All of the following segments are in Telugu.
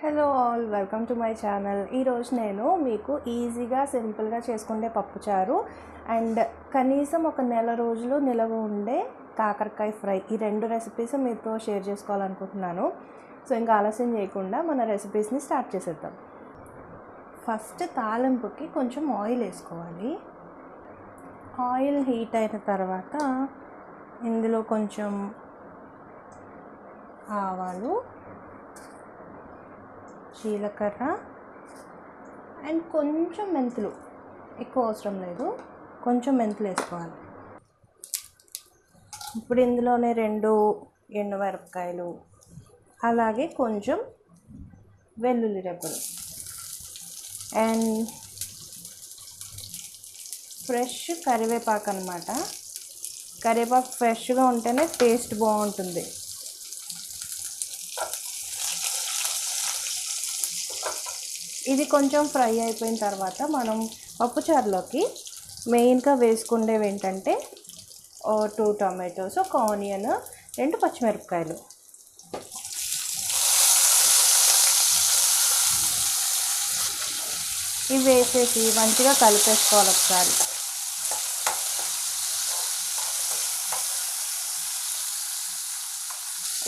Hello all welcome to my channel ఈరోజు నేను మీకు ఈజీగా సింపుల్గా చేసుకునే పప్పుచారు అండ్ కనీసం ఒక నెల రోజులు నిలవ ఉండే కాకరకాయ ఫ్రై. ఈ రెండు రెసిపీస్ మీతో షేర్ చేసుకోవాలనుకుంటున్నాను. సో ఇంకా ఆలస్యం చేయకుండా మన రెసిపీస్ని స్టార్ట్ చేసేద్దాం. ఫస్ట్ తాలింపుకి కొంచెం ఆయిల్ వేసుకోవాలి. ఆయిల్ హీట్ అయిన తర్వాత ఇందులో కొంచెం ఆవాలు జీలకర్ర అండ్ కొంచెం మెంతులు. ఎక్కువ అవసరం లేదు. కొంచెం మెంతులు వేసుకోవాలి. ఇప్పుడు ఇందులోనే రెండు ఎండుమిరపకాయలు అలాగే కొంచెం వెల్లుల్లి రెబ్బలు. అండ్ ఫ్రెష్ కరివేపాకు అనమాట కరివేపాకు ఫ్రెష్గా ఉంటేనే టేస్ట్ బాగుంటుంది. ఇది కొంచెం ఫ్రై అయిపోయిన తర్వాత మనం పప్పుచారులోకి మెయిన్గా వేసుకునేవి ఏంటంటే టూ టొమాటోస్ ఒక ఆనియన్ రెండు పచ్చిమిరపకాయలు. ఇవి వేసేసి మంచిగా కలిపేసుకోవాలి ఒకసారి.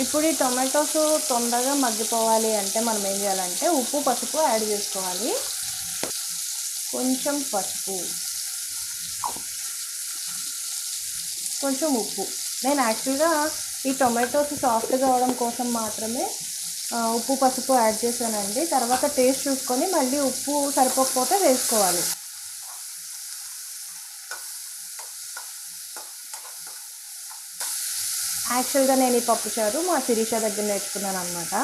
ఇప్పుడు ఈ టొమాటోస్ తొందరగా మగ్గిపోవాలి అంటే మనం ఏం చేయాలంటే ఉప్పు పసుపు యాడ్ చేసుకోవాలి. కొంచెం పసుపు. కొంచెం ఉప్పు. నేను యాక్చువల్గా ఈ టొమాటోస్ సాఫ్ట్గా అవడం కోసం మాత్రమే ఉప్పు పసుపు యాడ్ చేశానండి. తర్వాత టేస్ట్ చూసుకొని మళ్ళీ ఉప్పు సరిపోకపోతే వేసుకోవాలి. యాక్చువల్గా నేను ఈ పప్పుచారు మా శిరీష దగ్గర నేర్చుకున్నాను అనమాట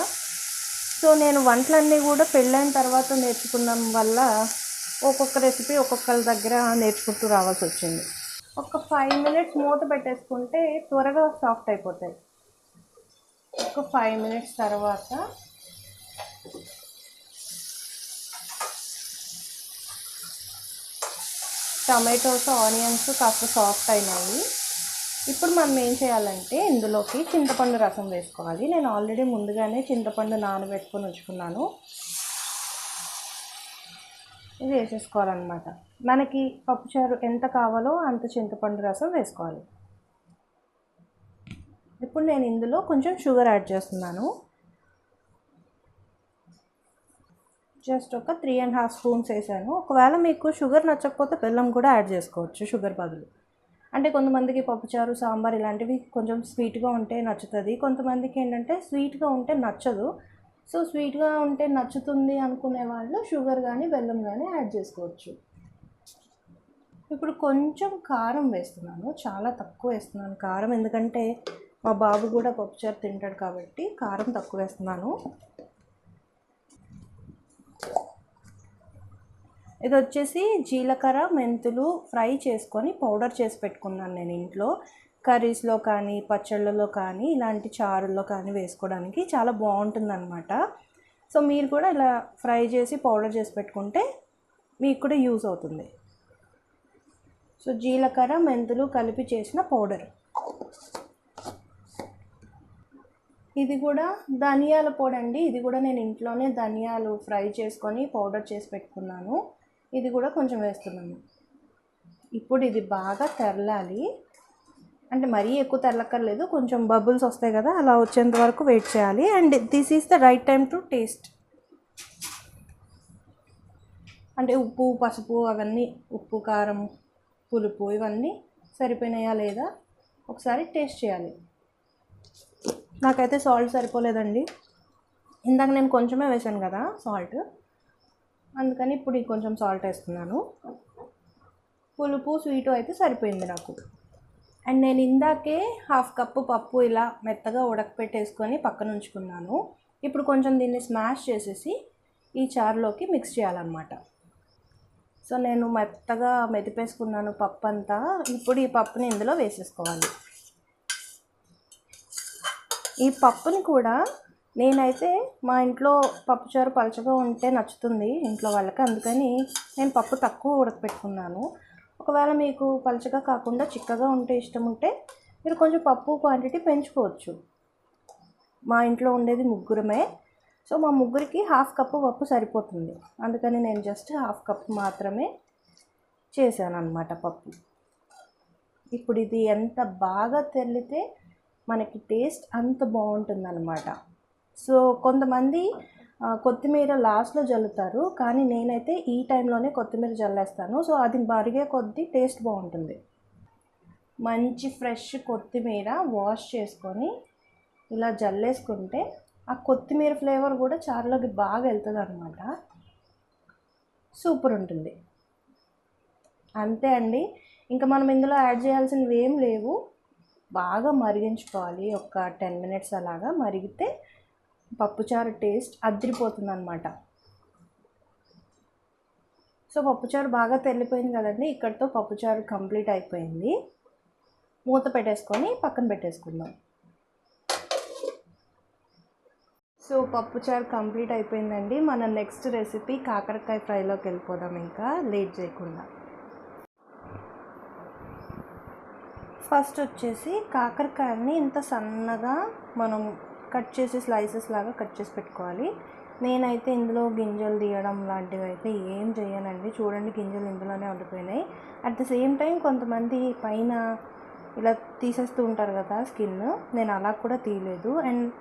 సో నేను వంటలన్నీ కూడా పెళ్ళైన తర్వాత నేర్చుకున్నాం వల్ల ఒక్కొక్క రెసిపీ ఒక్కొక్కరి దగ్గర నేర్చుకుంటూ రావాల్సి వచ్చింది. ఒక ఫైవ్ మినిట్స్ మూత పెట్టేసుకుంటే త్వరగా సాఫ్ట్ అయిపోతాయి. ఒక ఫైవ్ మినిట్స్ తర్వాత టమాటోస్ ఆనియన్స్ కాస్త సాఫ్ట్ అయినాయి. ఇప్పుడు మనం ఏం చేయాలంటే ఇందులోకి చింతపండు రసం వేసుకోవాలి. నేను ఆల్రెడీ ముందుగానే చింతపండు నానబెట్టుకొని ఉంచుకున్నాను. ఇది వేసేసుకోవాలన్నమాట. మనకి పప్పుచారు ఎంత కావాలో అంత చింతపండు రసం వేసుకోవాలి. ఇప్పుడు నేను ఇందులో కొంచెం షుగర్ యాడ్ చేస్తున్నాను. జస్ట్ ఒక త్రీ అండ్ హాఫ్ స్పూన్స్ వేసాను. ఒకవేళ మీకు షుగర్ నచ్చకపోతే బెల్లం కూడా యాడ్ చేసుకోవచ్చు షుగర్ బదులు. అంటే కొంతమందికి పప్పుచారు సాంబార్ ఇలాంటివి కొంచెం స్వీట్గా ఉంటే నచ్చుతుంది. కొంతమందికి ఏంటంటే స్వీట్గా ఉంటే నచ్చదు. సో స్వీట్గా ఉంటే నచ్చుతుంది అనుకునే వాళ్ళు షుగర్ కానీ బెల్లం కానీ యాడ్ చేసుకోవచ్చు. ఇప్పుడు కొంచెం కారం వేస్తున్నాను. చాలా తక్కువ వేస్తున్నాను కారం. ఎందుకంటే మా బాబు కూడా పప్పుచారు తింటాడు కాబట్టి కారం తక్కువ వేస్తున్నాను. ఇది వచ్చేసి జీలకర్ర మెంతులు ఫ్రై చేసుకొని పౌడర్ చేసి పెట్టుకున్నాను నేను ఇంట్లో. కర్రీస్లో కానీ పచ్చళ్ళలో కానీ ఇలాంటి చారుల్లో కానీ వేసుకోవడానికి చాలా బాగుంటుందన్నమాట. సో మీరు కూడా ఇలా ఫ్రై చేసి పౌడర్ చేసి పెట్టుకుంటే మీకు కూడా యూస్ అవుతుంది. సో జీలకర్ర మెంతులు కలిపి చేసిన పౌడర్. ఇది కూడా ధనియాల పొడి అండి. ఇది కూడా నేను ఇంట్లోనే ధనియాలు ఫ్రై చేసుకొని పౌడర్ చేసి పెట్టుకున్నాను. ఇది కూడా కొంచెం వేస్తున్నాము ఇప్పుడు ఇది బాగా తెరలాలి. అంటే మరీ ఎక్కువ తెరలక్కర్లేదు కొంచెం బబుల్స్ వస్తాయి కదా అలా వచ్చేంత వరకు వెయిట్ చేయాలి. And this is the right time to taste. అంటే ఉప్పు పసుపు అవన్నీ ఉప్పు కారం పులుపు ఇవన్నీ సరిపోయినాయా లేదా ఒకసారి టేస్ట్ చేయాలి. నాకైతే సాల్ట్ సరిపోలేదండి. ఇందాక నేను కొంచెమే వేసాను కదా సాల్ట్. అందుకని ఇప్పుడు కొంచెం సాల్ట్ వేస్తున్నాను. పులుపు స్వీటు అయితే సరిపోయింది నాకు. అండ్ నేను ఇందాకే హాఫ్ కప్పు పప్పు ఇలా మెత్తగా ఉడకపెట్టేసుకొని పక్కన ఉంచుకున్నాను. ఇప్పుడు కొంచెం దీన్ని స్మాష్ చేసేసి ఈ చారులోకి మిక్స్ చేయాలన్నమాట. సో నేను మెత్తగా మెదిపేసుకున్నాను పప్పు అంతా. ఇప్పుడు ఈ పప్పుని ఇందులో వేసేసుకోవాలి. ఈ పప్పుని కూడా నేనైతే మా ఇంట్లో పప్పుచారు పలచగా ఉంటే నచ్చుతుంది ఇంట్లో వాళ్ళకి. అందుకని నేను పప్పు తక్కువ ఉడకపెట్టుకున్నాను. ఒకవేళ మీకు పలచగా కాకుండా చిక్కగా ఉంటే ఇష్టం ఉంటే మీరు కొంచెం పప్పు క్వాంటిటీ పెంచుకోవచ్చు. మా ఇంట్లో ఉండేది ముగ్గురమే. సో మా ముగ్గురికి హాఫ్ కప్పు పప్పు సరిపోతుంది. అందుకని నేను జస్ట్ హాఫ్ కప్ మాత్రమే చేశాను అనమాట పప్పు. ఇప్పుడు ఇది ఎంత బాగా తెల్లితే మనకి టేస్ట్ అంత బాగుంటుంది అనమాట సో కొంతమంది కొత్తిమీర లాస్ట్లో జల్లుతారు. కానీ నేనైతే ఈ టైంలోనే కొత్తిమీర జల్లేస్తాను. సో అది మరిగే కొద్దీ టేస్ట్ బాగుంటుంది. మంచి ఫ్రెష్ కొత్తిమీర వాష్ చేసుకొని ఇలా జల్లేసుకుంటే ఆ కొత్తిమీర ఫ్లేవర్ కూడా చారులోకి బాగా వెళ్తుంది అనమాట సూపర్ ఉంటుంది. అంతే అండి. ఇంకా మనం ఇందులో యాడ్ చేయాల్సినవి ఏం లేవు. బాగా మరిగించుకోవాలి. ఒక టెన్ మినిట్స్ అలాగా మరిగితే పప్పుచారు టేస్ట్ అదిరిపోతుంది అనమాట సో పప్పుచారు బాగా తెల్లిపోయింది కదండి. ఇక్కడితో పప్పుచారు కంప్లీట్ అయిపోయింది. మూత పెట్టేసుకొని పక్కన పెట్టేసుకుందాం. సో పప్పుచారు కంప్లీట్ అయిపోయిందండి. మన నెక్స్ట్ రెసిపీ కాకరకాయ ఫ్రైలోకి వెళ్ళిపోదాం ఇంకా. లేట్ చేయకుండా. ఫస్ట్ వచ్చేసి కాకరకాయని ఇంత సన్నగా మనం కట్ చేసి స్లైసెస్ లాగా కట్ చేసి పెట్టుకోవాలి. నేనైతే ఇందులో గింజలు తీయడం లాంటివి అయితే ఏం చేయనండి. చూడండి గింజలు ఇందులోనే ఉండిపోయినాయి. అట్ ద సేమ్ టైం కొంతమంది పైన ఇలా తీసేస్తూ ఉంటారు కదా స్కిన్. నేను అలా కూడా తీయలేదు. అండ్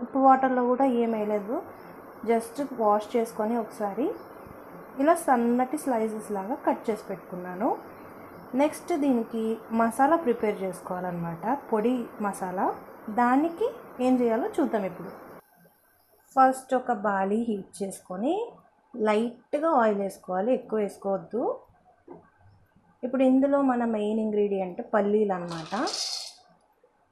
ఉప్పు వాటర్లో కూడా ఏం వేయలేదు. జస్ట్ వాష్ చేసుకొని ఒకసారి ఇలా సన్నటి స్లైసెస్ లాగా కట్ చేసి పెట్టుకున్నాను. నెక్స్ట్ దీనికి మసాలా ప్రిపేర్ చేసుకోవాలన్నమాట. పొడి మసాలా. దానికి ఏం చేయాలో చూద్దాం ఇప్పుడు. ఫస్ట్ ఒక బాలి హీట్ చేసుకొని లైట్గా ఆయిల్ వేసుకోవాలి. ఎక్కువ వేసుకోవద్దు. ఇప్పుడు ఇందులో మన మెయిన్ ఇంగ్రీడియంట్ పల్లీలు అనమాట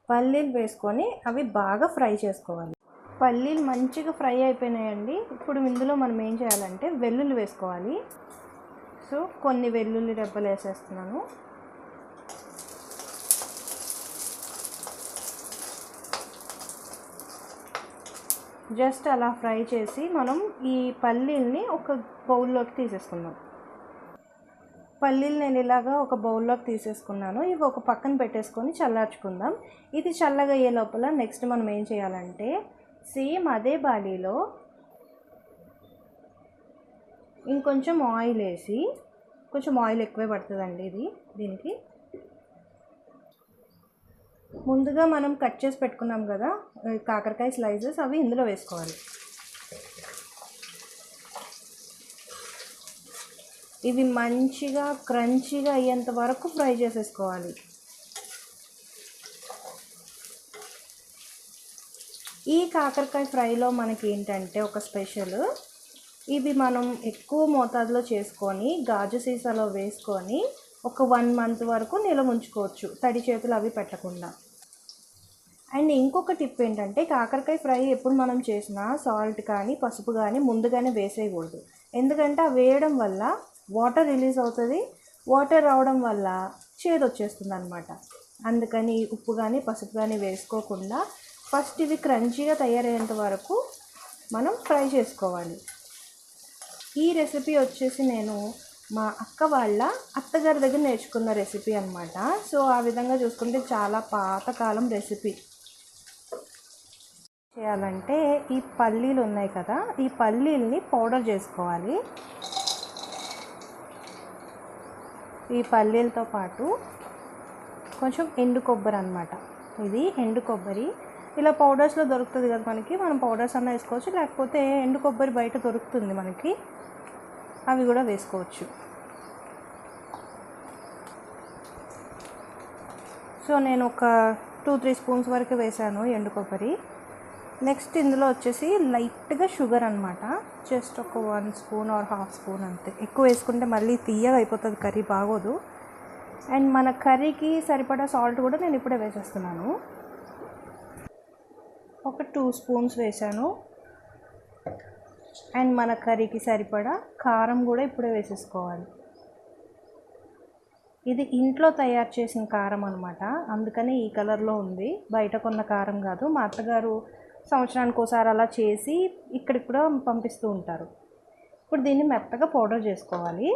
పల్లీలు వేసుకొని అవి బాగా ఫ్రై చేసుకోవాలి. పల్లీలు మంచిగా ఫ్రై అయిపోయినాయండి. ఇప్పుడు ఇందులో మనం ఏం చేయాలంటే వెల్లుల్లి వేసుకోవాలి. సో కొన్ని వెల్లుల్లి రెబ్బలు వేసేస్తున్నాను. జస్ట్ అలా ఫ్రై చేసి మనం ఈ పల్లీల్ని ఒక బౌల్లోకి తీసేసుకుందాం. పల్లీలు నేను ఇలాగా ఒక బౌల్లోకి తీసేసుకున్నాను. ఇవి ఒక పక్కన పెట్టేసుకొని చల్లార్చుకుందాం. ఇది చల్లగా అయ్యే లోపల నెక్స్ట్ మనం ఏం చేయాలంటే సేమ్ అదే బాలీలో ఇంకొంచెం ఆయిల్ వేసి కొంచెం ఆయిల్ ఎక్కువే పడుతుందండి ఇది దీనికి. ముందుగా మనం కట్ చేసి పెట్టుకున్నాం కదా కాకరకాయ స్లైసెస్ అవి ఇందులో వేసుకోవాలి. ఇవి మంచిగా క్రంచీగా అయ్యేంత వరకు ఫ్రై చేసేసుకోవాలి. ఈ కాకరకాయ ఫ్రైలో మనకి ఏంటంటే ఒక స్పెషల్ ఇవి మనం ఎక్కువ మోతాదులో చేసుకొని గాజు సీసాలో వేసుకొని ఒక వన్ మంత్ వరకు నిల్వ ఉంచుకోవచ్చు తడి చేతులు అవి పెట్టకుండా. అండ్ ఇంకొక టిప్ ఏంటంటే కాకరకాయ ఫ్రై ఎప్పుడు మనం చేసినా సాల్ట్ కానీ పసుపు కానీ ముందుగానే వేసేయకూడదు. ఎందుకంటే ఆ వేయడం వల్ల వాటర్ రిలీజ్ అవుతుంది వాటర్ రావడం వల్ల చేదు వచ్చేస్తుంది అనమాట అందుకని ఉప్పు కానీ పసుపు కానీ వేసుకోకుండా ఫస్ట్ ఇవి క్రంచీగా తయారయ్యేంత వరకు మనం ఫ్రై చేసుకోవాలి. ఈ రెసిపీ వచ్చేసి నేను మా అక్క వాళ్ళ అత్తగారి దగ్గర నేర్చుకున్న రెసిపీ అనమాట సో ఆ విధంగా చూసుకుంటే చాలా పాతకాలం రెసిపీ. చేయాలంటే ఈ పల్లీలు ఉన్నాయి కదా ఈ పల్లీల్ని పౌడర్ చేసుకోవాలి. ఈ పల్లీలతో పాటు కొంచెం ఎండు కొబ్బరి అనమాట ఇది ఎండు కొబ్బరి. ఇలా పౌడర్స్లో దొరుకుతుంది కదా మనకి మనం పౌడర్స్ అన్న వేసుకోవచ్చు లేకపోతే ఎండు కొబ్బరి బయట దొరుకుతుంది మనకి అవి కూడా వేసుకోవచ్చు. సో నేను ఒక టూ త్రీ స్పూన్స్ వరకు వేసాను ఎండు కొబ్బరి. నెక్స్ట్ ఇందులో వచ్చేసి లైట్గా షుగర్ అనమాట జస్ట్ ఒక one spoon or half spoon అంతే. ఎక్కువ వేసుకుంటే మళ్ళీ తీయగా అయిపోతుంది కర్రీ బాగోదు. అండ్ మన కర్రీకి సరిపడా సాల్ట్ కూడా నేను ఇప్పుడే వేసేస్తున్నాను. ఒక టూ స్పూన్స్ వేసాను అండ్ మన కర్రీకి సరిపడా కారం కూడా ఇప్పుడే వేసేసుకోవాలి. ఇది ఇంట్లో తయారు చేసిన కారం అనమాట అందుకని ఈ కలర్లో ఉంది. బయట కొన్న కారం కాదు. మా అత్తగారు సంవత్సరానికి ఒకసారి అలా చేసి ఇక్కడికి కూడా పంపిస్తూ ఉంటారు. ఇప్పుడు దీన్ని మెత్తగా పౌడర్ చేసుకోవాలి.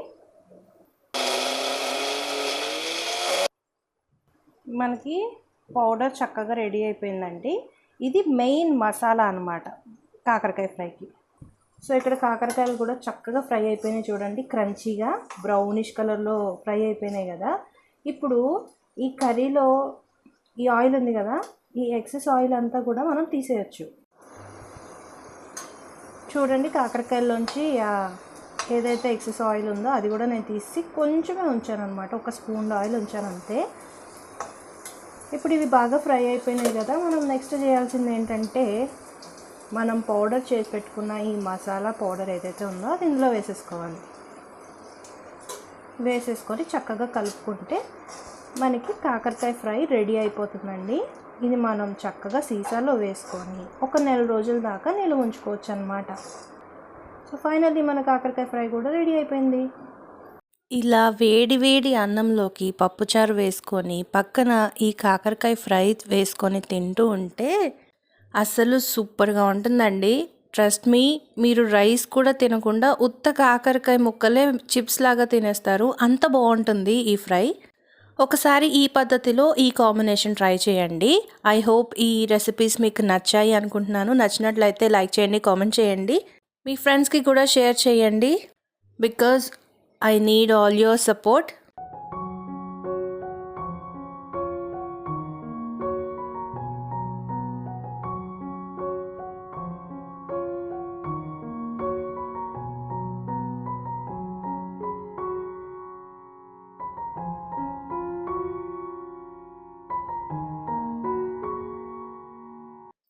మనకి పౌడర్ చక్కగా రెడీ అయిపోయిందండి. ఇది మెయిన్ మసాలా అనమాట కాకరకాయ ఫ్రైకి. సో ఇక్కడ కాకరకాయలు కూడా చక్కగా ఫ్రై అయిపోయినాయి చూడండి. క్రంచీగా బ్రౌనిష్ కలర్లో ఫ్రై అయిపోయినాయి కదా. ఇప్పుడు ఈ కర్రీలో ఈ ఆయిల్ ఉంది కదా ఈ ఎక్సెస్ ఆయిల్ అంతా కూడా మనం తీసేయచ్చు. చూడండి కాకరకాయల్లోంచి ఏదైతే ఎక్సెస్ ఆయిల్ ఉందో అది కూడా నేను తీసి కొంచెమే ఉంచాను అనమాట ఒక స్పూన్ ఆయిల్ ఉంచాను అంతే ఇప్పుడు ఇవి బాగా ఫ్రై అయిపోయినాయి కదా మనం నెక్స్ట్ చేయాల్సింది ఏంటంటే మనం పౌడర్ చేసి పెట్టుకున్న ఈ మసాలా పౌడర్ ఏదైతే ఉందో అది ఇందులో వేసేసుకోవాలి. వేసేసుకొని చక్కగా కలుపుకుంటే మనకి కాకరకాయ ఫ్రై రెడీ అయిపోతుందండి. ఇది మనం చక్కగా సీసాలో వేసుకొని ఒక నెల రోజుల దాకా నిల్వ ఉంచుకోవచ్చు అనమాట సో ఫైనల్లీ మన కాకరకాయ ఫ్రై కూడా రెడీ అయిపోయింది. ఇలా వేడి వేడి అన్నంలోకి పప్పుచారు వేసుకొని పక్కన ఈ కాకరకాయ ఫ్రై వేసుకొని తింటూ ఉంటే అసలు సూపర్గా ఉంటుందండి. ట్రస్ట్ మీ మీరు రైస్ కూడా తినకుండా ఉత్త కాకరకాయ ముక్కలే చిప్స్ లాగా తినేస్తారు. అంత బాగుంటుంది ఈ ఫ్రై. ఒకసారి ఈ పద్ధతిలో ఈ కాంబినేషన్ ట్రై చేయండి. ఐ హోప్ ఈ రెసిపీస్ మీకు నచ్చాయి అనుకుంటున్నాను. నచ్చినట్లయితే లైక్ చేయండి కామెంట్ చేయండి. మీ ఫ్రెండ్స్కి కూడా షేర్ చేయండి. Because I need all your support.